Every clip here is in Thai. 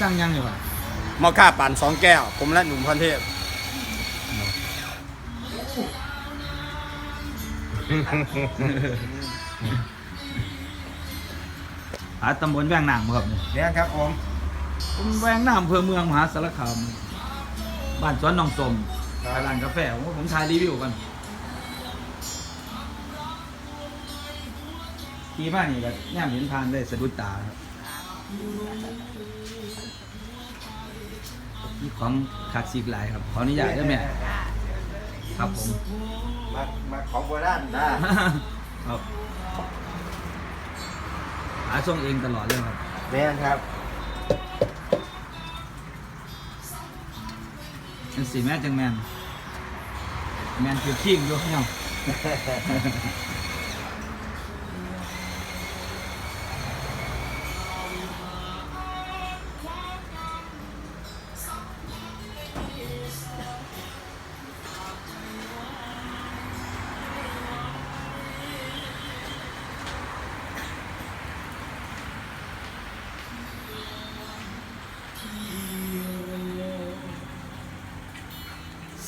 สร้างยังอยู่อะมอค่าปั่นสองแก้ว ผมและหนุ่มพันเทพหาตำบลแวงนางบ่ครับเนี่ยเนี่ยครับผมผมแวงนางอำเภอเมืองมหาสารคาม บ้านสวนหนองสมร้านกาแฟผมผมถ่ายรีวิวกันขี่มานี่ก็ย่ามเห็นทานได้สะดุดตาครับ นี่ของคักซิกหลายครับ ขออนุญาตได้ไหมครับผม มามาของโบราณนะครับหาส่งเองตลอดเลยครับเนี่ยครับเป็นสีแม่จังแมนแมนคือขี้งอยู่เนี่ย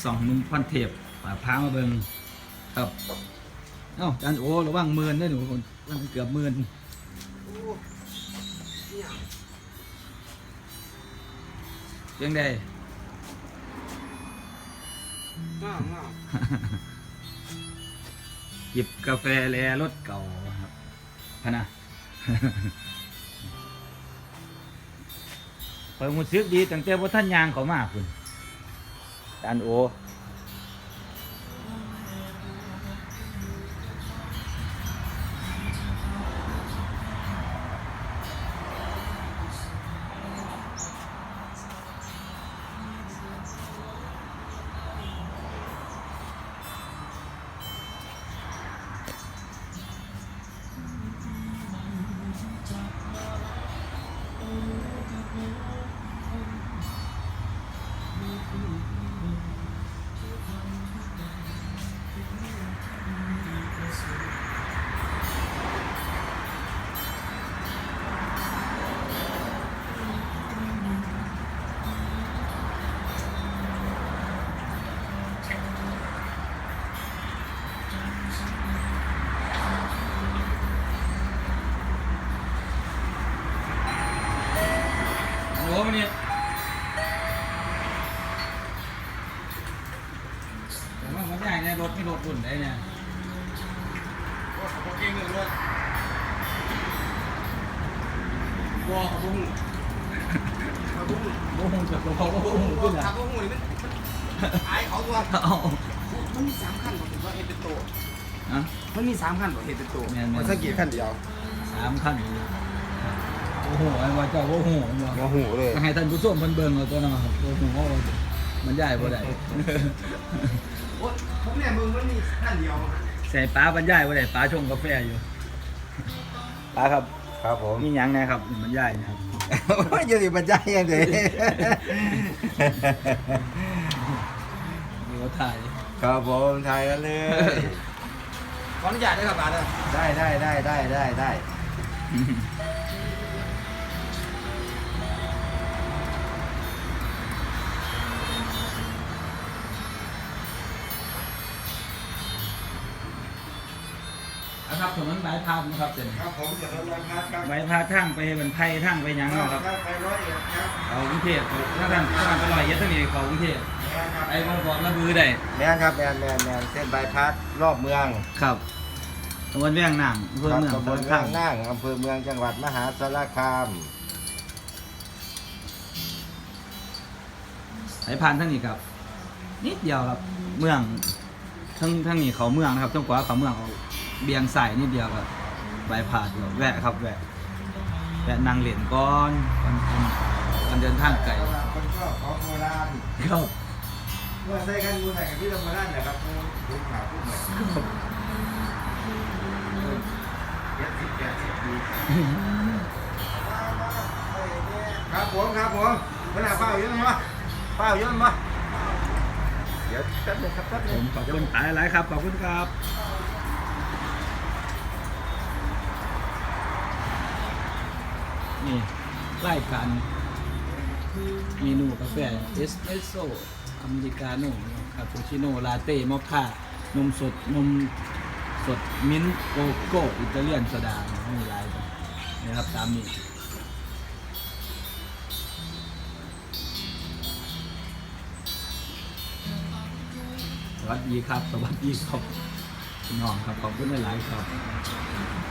สองหนุ่มพันเทพป่าพามาเบิงครับเอ้าจานโอ้ระวังหมื่นได้อหนูคนมันเกือบหมื่นเพียงใดง่ามง่ามหยิบกาแฟแลรถเก่าครับพะนะคอยมุซึกดีตั้งแต่ว่าท่านยางเขามาคุณ จา นโอโอ้มันนี่ผมว่ามันใหญ่เนี่ยรถไม่รถรุ่นได้เนี่ยโอ้ขอบคุณเก่งเลยด้วยวอขอบคุณขอบคุณโอ้โหจะบอกว่าโอ้โหขึ้นอะขอบคุณนี่มันไอายเขาตัวเอามันมีสามขั้นผมว่าเห็นเป็นตัวอะมันมีสามขั้นผมเห็นเป็นตัวแม่นๆมันสักกี่ขั้นเดียวสามขั้น โอ้โหไอ้ว่าเจ้าโอ้โหไอ้ว่าโอ้โหเลยก็ให้ท่านผู้ชมเพิ่นเบิ่งเอาตัวนั้นครับโอ้โหว่ามันใหญ่บ่ได้โอ้ผมเนี่ยมึงมันมีขั้นเดียวใส่ป้าบรรยายบ่ได้ป้าชงกาแฟอยู่ป้าครับครับผมมีหยังนะครับมันใหญ่นะครับอยังสิบรรยายยังไงมีว่าถ่ายครับผมถ่ายกันเลยขออนุญาตด้วยครับป้าเด้อได้ได้ได้ได้ได้ได้ นะครับถนนบายพาดนะครับเส้นครับผมจะทำงานครับครับบายพาดทางไปบรรไพทางไปหยังเนาะครับ ไปร้อยเอ็ดครับเขากรุงเทพถ้าท่านถ้าท่านไปลอยเยอะทั้งนี้เขากรุงเทพแม่นครับไอ้บางบอกระบือได้แม่นครับแมนแมนแมนเส้นบายพาสรอบเมืองครับตำบลเวียงหนังอำเภอเมืองตำบลสารเมืคาองมนั่งอำเภอเมืองจังหวัดมหาสารคาม สายพานทั้งนี้ครับ นิดเดียวครับ เมืองทั้งทั้งนี้เขาเมืองนะครับต้องกว่าเขาเมืองเอา เบียงใส่นิดเดียวครับบายพาดเดียวแวะครับแวะแวะนางเหรียญก้อนกันกันเดินทางไกลคนชอบของโบราณครับเมื่อใส่กันมูใส่กันที่ธรรมราชนะครับพูดข่าวพูดเหมือนเจ็ดสิบแปดสิบปีครับผมครับผมเวลาเป้าเยอะมั้ยเป้าเยอะมั้ยเดี๋ยวแป๊บนึงครับแป๊บผนึงมขอบคุณตายหลายครับ ขอบคุณครับ นี่ไล่กันเมนูกาแฟเอสเปรสโซ่อเมริกาโน่คาปูชิโน่ลาเต้มอคค่านมสดนมสดมิ้นท์โกโก้อิตาเลียนโซดาไม่มีหลายครับนะครับตามนี้สวัสดีครับ สวัสดีครับน้องครับขอบคุณหลายๆครับ